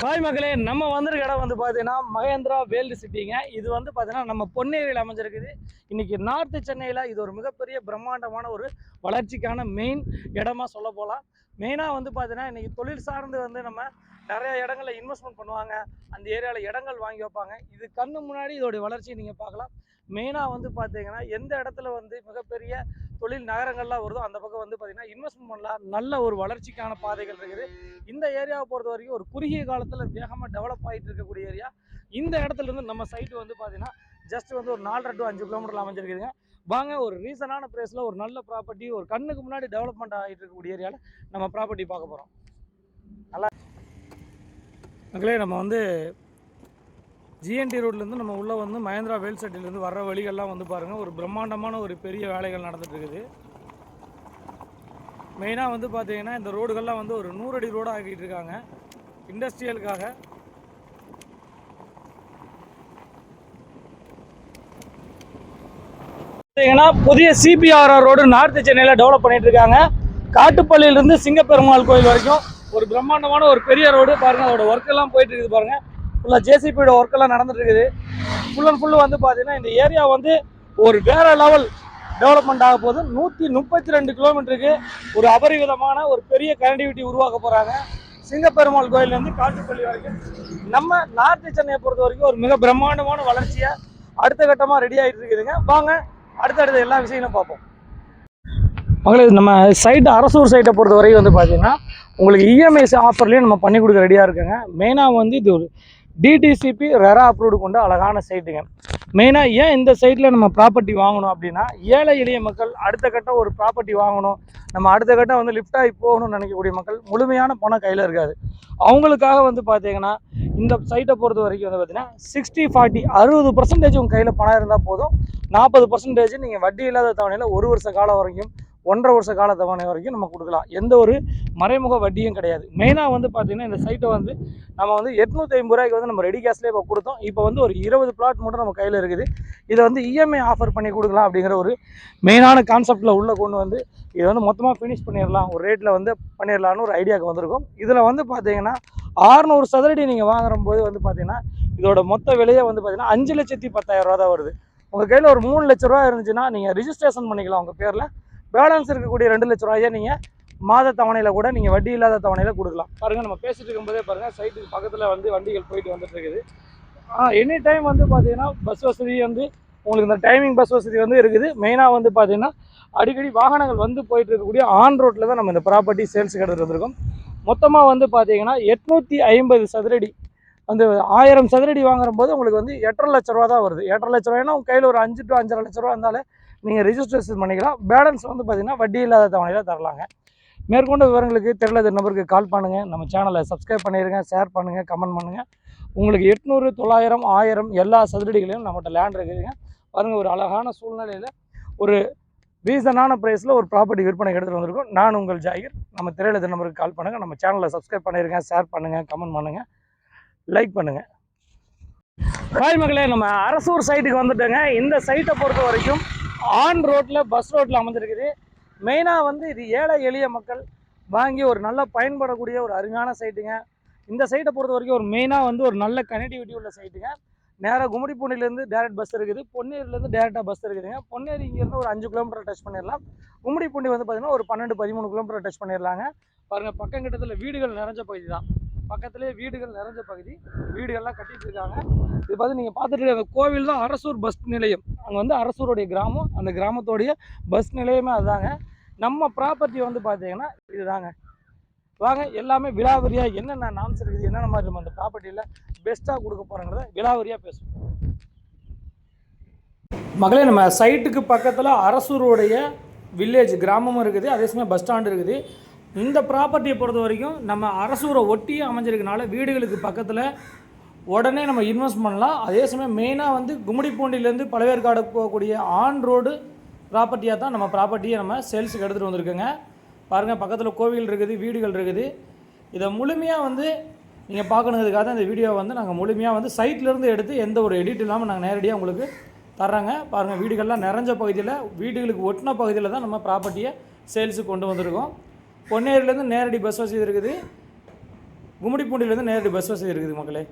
Hi மக்களே நம்ம வந்திருக்க இடம் வந்து பார்த்தீங்கன்னா மகேந்திரா வேல்டு சிட்டிங்க. இது வந்து பார்த்தீங்கன்னா நம்ம பொன்னேரியில் அமைஞ்சிருக்குது. இன்றைக்கி நார்த்து சென்னையில் இது ஒரு மிகப்பெரிய பிரம்மாண்டமான ஒரு வளர்ச்சிக்கான மெயின் இடமா சொல்ல போகலாம் மெயினாக வந்து பார்த்தீங்கன்னா இன்றைக்கி தொழில் சார்ந்து வந்து நம்ம நிறைய இடங்களில் இன்வெஸ்ட்மெண்ட் பண்ணுவாங்க. அந்த ஏரியாவில் இடங்கள் வாங்கி வைப்பாங்க. இது கண்ணு முன்னாடி இதோடைய வளர்ச்சியை நீங்கள் பார்க்கலாம். மெயினாக வந்து பார்த்தீங்கன்னா எந்த இடத்துல வந்து மிகப்பெரிய தொழில் நகரங்கள்லாம் வருதோ அந்த பக்கம் வந்து பார்த்தீங்கன்னா இன்வெஸ்ட்மெண்ட் பண்ணலாம். நல்ல ஒரு வளர்ச்சிக்கான பாதைகள் இருக்குது. இந்த ஏரியாவை பொறுத்த வரைக்கும் ஒரு குறுகிய காலத்தில் வேகமாக டெவலப் ஆகிட்டு இருக்கக்கூடிய ஏரியா இந்த இடத்துல இருந்து நம்ம சைட்டு வந்து பார்த்திங்கன்னா ஜஸ்ட் வந்து ஒரு நாலரை டு அஞ்சு கிலோமீட்டரில் அமைஞ்சிருக்குதுங்க. வாங்க ஒரு ரீசனான ப்ரைஸில் ஒரு நல்ல ப்ராப்பர்ட்டி ஒரு கண்ணுக்கு முன்னாடி டெவலப்மெண்ட் ஆகிட்டு இருக்கக்கூடிய ஏரியாவில் நம்ம ப்ராப்பர்ட்டி பார்க்க போகிறோம் நல்லா மக்களே நம்ம வந்து ஜிஎன்டி ரோட்லேருந்து நம்ம உள்ளே வந்து மகேந்திரா வேல் செட்டிலேருந்து வர்ற வழிகள்லாம் வந்து பாருங்கள் ஒரு பிரம்மாண்டமான ஒரு பெரிய வேலைகள் நடந்துகிட்ருக்குது மெயினாக வந்து பார்த்தீங்கன்னா இந்த ரோடுகள்லாம் வந்து ஒரு நூறு அடி ரோடாக ஆக்கிட்டு இருக்காங்க இண்டஸ்ட்ரியலுக்காக பார்த்தீங்கன்னா புதிய சிபிஆர்ஆர் ரோடு நார்த்து சென்னையில் டெவலப் பண்ணிட்டு இருக்காங்க காட்டுப்பள்ளியிலிருந்து சிங்கப்பெருமாள் கோயில் வரைக்கும் ஒரு பிரம்மாண்டமான ஒரு பெரிய ரோடு பாருங்க. அதோட ஒர்க் எல்லாம் போயிட்டு இருக்குது பாருங்க. ஃபுல்லாக ஜேசிபியோட ஒர்க்கெல்லாம் நடந்துட்டுருக்குது நடந்துட்டு இருக்குது ஃபுல் அண்ட் ஃபுல்லு வந்து பார்த்தீங்கன்னா இந்த ஏரியா வந்து ஒரு வேற லெவல் டெவலப்மெண்ட் ஆக போது நூற்றி முப்பத்தி ரெண்டு கிலோமீட்டருக்கு ஒரு அபரிவிதமான ஒரு பெரிய கனெக்டிவிட்டி உருவாக்க போகிறாங்க சிங்கப்பெருமாள் கோயிலேருந்து காட்டுப்பள்ளி வரைக்கும். நம்ம நார்த்து சென்னையை பொறுத்த வரைக்கும் ஒரு மிக பிரம்மாண்டமான வளர்ச்சியை அடுத்த கட்டமாக ரெடி ஆகிட்டு இருக்குதுங்க. வாங்க அடுத்தடுத்த எல்லா விஷயங்களும் பார்ப்போம். மகளே நம்ம சைட்டு அரசூர் சைட்டை பொறுத்த வரைக்கும் வந்து பார்த்தீங்கன்னா உங்களுக்கு இஎம்ஐஸ் ஆஃபர்லேயும் நம்ம பண்ணி கொடுக்க ரெடியாக இருக்குங்க. மெயினாக வந்து இது ஒரு டிடிசிபி ரெரா அப்ரூவ்டு கொண்ட அழகான சைட்டுங்க மெயினாக ஏன் இந்த சைட்டில் நம்ம ப்ராப்பர்ட்டி வாங்கணும் அப்படின்னா ஏழை எளிய மக்கள் அடுத்த கட்டம் ஒரு ப்ராப்பர்ட்டி வாங்கணும். நம்ம அடுத்த கட்டம் வந்து லிஃப்ட் ஆகி போகணும்னு நினைக்கக்கூடிய மக்கள் முழுமையான பணம் கையில் இருக்காது. அவங்களுக்காக வந்து பார்த்தீங்கன்னா இந்த சைட்டை பொறுத்த வரைக்கும் வந்து பார்த்தீங்கன்னா சிக்ஸ்டி ஃபார்ட்டி அறுபது பர்சன்டேஜ் உங்கள் கையில் பணம் இருந்தால் போதும். நாற்பது பர்சன்டேஜ் நீங்கள் வட்டி இல்லாத தவணையில் ஒரு வருஷ காலம் வரைக்கும் ஒன்றரை வருஷ கால தவணை வரைக்கும் நம்ம கொடுக்கலாம். எந்த ஒரு மறைமுக வட்டியும் கிடையாது. மெயினாக வந்து பார்த்தீங்கன்னா இந்த சைட்டை வந்து நம்ம வந்து எட்நூற்றி ஐம்பது ரூபாய்க்கு வந்து நம்ம ரெடி கேஷ்லேயே இப்போ கொடுத்தோம். இப்போ வந்து ஒரு இருபது பிளாட் மட்டும் நம்ம கையில் இருக்குது. இதை வந்து இஎம்ஐ ஆஃபர் பண்ணி கொடுக்கலாம் அப்படிங்கிற ஒரு மெயினான கான்செப்டில் உள்ளே கொண்டு வந்து இதை வந்து மொத்தமாக ஃபினிஷ் பண்ணிடலாம். ஒரு ரேட்டில் வந்து பண்ணிடலாம்னு ஒரு ஐடியாவுக்கு வந்திருக்கும். இதில் வந்து பார்த்தீங்கன்னா ஆறுநூறு சதுரடி நீங்கள் வாங்குற போது வந்து பார்த்தீங்கன்னா இதோட மொத்த விலையே வந்து பார்த்தீங்கன்னா அஞ்சு லட்சத்தி பத்தாயிரம் ரூபா தான் வருது. உங்கள் கையில் ஒரு மூணு லட்ச ரூபா இருந்துச்சுன்னா நீங்கள் ரிஜிஸ்ட்ரேஷன் பண்ணிக்கலாம் உங்கள் பேரில். பேலன்ஸ் இருக்கக்கூடிய ரெண்டு லட்ச ரூபாயை நீங்கள் மாத தவணையில் கூட நீங்கள் வட்டி இல்லாத தவணையில் கொடுக்கலாம். பாருங்கள் நம்ம பேசிட்டு இருக்கும்போதே பாருங்கள் சைட்டுக்கு பக்கத்தில் வந்து வண்டிகள் போயிட்டு வந்துட்டு இருக்குது. எனி டைம் வந்து பார்த்தீங்கன்னா பஸ் வசதி வந்து உங்களுக்கு இந்த டைமிங் பஸ் வசதி வந்து இருக்குது. மெயினாக வந்து பார்த்தீங்கன்னா அடிக்கடி வாகனங்கள் வந்து போயிட்டு இருக்கக்கூடிய ஆன் ரோட்டில் தான் நம்ம இந்த ப்ராப்பர்ட்டி சேல்ஸுக்கு எடுத்துகிட்டு வந்திருக்கோம். மொத்தமாக வந்து பார்த்தீங்கன்னா எட்நூற்றி ஐம்பது சதுரடி அந்த ஆயிரம் சதுரடி வாங்குற போது உங்களுக்கு வந்து எட்டரை லட்ச ரூபா தான் வருது. எட்டரை லட்ச ரூபாய்னா உங்கள் கையில் ஒரு அஞ்சு டு அஞ்சரை லட்ச ரூபா இருந்தாலே நீங்கள் ரிஜிஸ்ட்ரேஷன் பண்ணிக்கலாம். பேலன்ஸ் வந்து பார்த்தீங்கன்னா வட்டி இல்லாத தவணையில் தரலாங்க. மேற்கொண்ட விவரங்களுக்கு தெரியல நம்பருக்கு கால் பண்ணுங்கள் நம்ம சேனலை சப்ஸ்கிரைப் பண்ணிடுங்க ஷேர் பண்ணுங்கள் கமெண்ட் பண்ணுங்கள் உங்களுக்கு எட்நூறு தொள்ளாயிரம் ஆயிரம் எல்லா சதுரடிகளையும் நம்மகிட்ட லேண்ட் இருக்குதுங்க. பாருங்கள் ஒரு அழகான சூழ்நிலையில் ஒரு ரீசனான ப்ரைஸில் ஒரு ப்ராப்பர்ட்டி விற்பனை எடுத்துகிட்டு வந்திருக்கோம். நான் உங்கள் ஜாகிர். நம்ம திரையில நம்பருக்கு கால் பண்ணுங்கள் நம்ம சேனலை சப்ஸ்கிரைப் பண்ணிடுங்க ஷேர் பண்ணுங்கள் கமெண்ட் பண்ணுங்கள் லைக் பண்ணுங்கள் ஹாய் மகளே நம்ம அரசூர் சைட்டுக்கு வந்துட்டோங்க. இந்த சைட்டை பொறுத்த வரைக்கும் ஆன் ரோட்டில் பஸ் ரோட்டில் அமைஞ்சிருக்குது மெயினாக வந்து இது ஏழை எளிய மக்கள் வாங்கி ஒரு நல்ல பயன்படக்கூடிய ஒரு அருமையான சைட்டுங்க இந்த சைட்டை பொறுத்த வரைக்கும் ஒரு மெயினாக வந்து ஒரு நல்ல கனெக்டிவிட்டி உள்ள சைட்டுங்க நேராக கும்மிடிப்பூண்டிலேருந்து டேரக்ட் பஸ் இருக்குது. பொன்னேரிலேருந்து டேரெக்டாக பஸ் இருக்குதுங்க. பொன்னேரி இங்கேருந்து ஒரு அஞ்சு கிலோமீட்டர் டச் பண்ணிடலாம். கும்மிடிப்பூண்டி வந்து பார்த்திங்கன்னா ஒரு பன்னெண்டு பதிமூணு கிலோமீட்டர் டச் பண்ணிடலாங்க. பாருங்கள் பக்கம் கிட்டத்தில் வீடுகள் நிறைஞ்ச பகுதி தான். பக்கத்துலேயே வீடுகள் நிறைஞ்ச பகுதி. வீடுகள்லாம் கட்டிட்டு இருக்காங்க இது பார்த்து நீங்கள் பார்த்துட்டு அந்த கோவில் தான் அரசூர் பஸ் நிலையம். அங்கே வந்து அரசூருடைய கிராமம். அந்த கிராமத்தோடைய பஸ் நிலையமே அதுதாங்க. நம்ம ப்ராப்பர்ட்டி வந்து பார்த்தீங்கன்னா இதுதாங்க. வாங்க எல்லாமே விலாவரியாக என்னென்ன நாம்ஸ் இருக்குது என்னென்ன மாதிரி நம்ம அந்த ப்ராப்பர்ட்டியில் பெஸ்ட்டாக கொடுக்க போகிறோங்கிறத விலாவரியாக பேசுவோம். மகளே நம்ம சைட்டுக்கு பக்கத்தில் அரசூருடைய வில்லேஜ் கிராமமும் இருக்குது. அதே சமயம் பஸ் ஸ்டாண்டு இருக்குது. இந்த ப்ராப்பர்ட்டியை பொறுத்த வரைக்கும் நம்ம அரசூரை ஒட்டியே அமைஞ்சிருக்கனால வீடுகளுக்கு பக்கத்தில் உடனே நம்ம இன்வெஸ்ட் பண்ணலாம். அதே சமயம் மெயினாக வந்து கும்மிடிப்பூண்டிலேருந்து பழவேற்காடு போகக்கூடிய ஆன் ரோடு ப்ராப்பர்ட்டியாக தான் நம்ம ப்ராப்பர்ட்டியை நம்ம சேல்ஸுக்கு எடுத்துகிட்டு வந்திருக்கோங்க. பாருங்கள் பக்கத்தில் கோவில் இருக்குது வீடுகள் இருக்குது. இதை முழுமையாக வந்து நீங்கள் பார்க்கணுங்கிறதுக்காக தான் இந்த வீடியோவை வந்து நாங்கள் முழுமையாக வந்து சைட்லேருந்து எடுத்து எந்த ஒரு எடிட் இல்லாமல் நாங்கள் நேரடியாக உங்களுக்கு தர்றாங்க. பாருங்கள் வீடுகள்லாம் நிறைஞ்ச பகுதியில் வீடுகளுக்கு ஒட்டின பகுதியில் தான் நம்ம ப்ராப்பர்ட்டியை சேல்ஸுக்கு கொண்டு வந்திருக்கோம். பொன்னேரிலேருந்து நேரடி பஸ் வசதி இருக்குது. கும்மிடிப்பூண்டிலேருந்து நேரடி பஸ் வசதி இருக்குது மக்களே.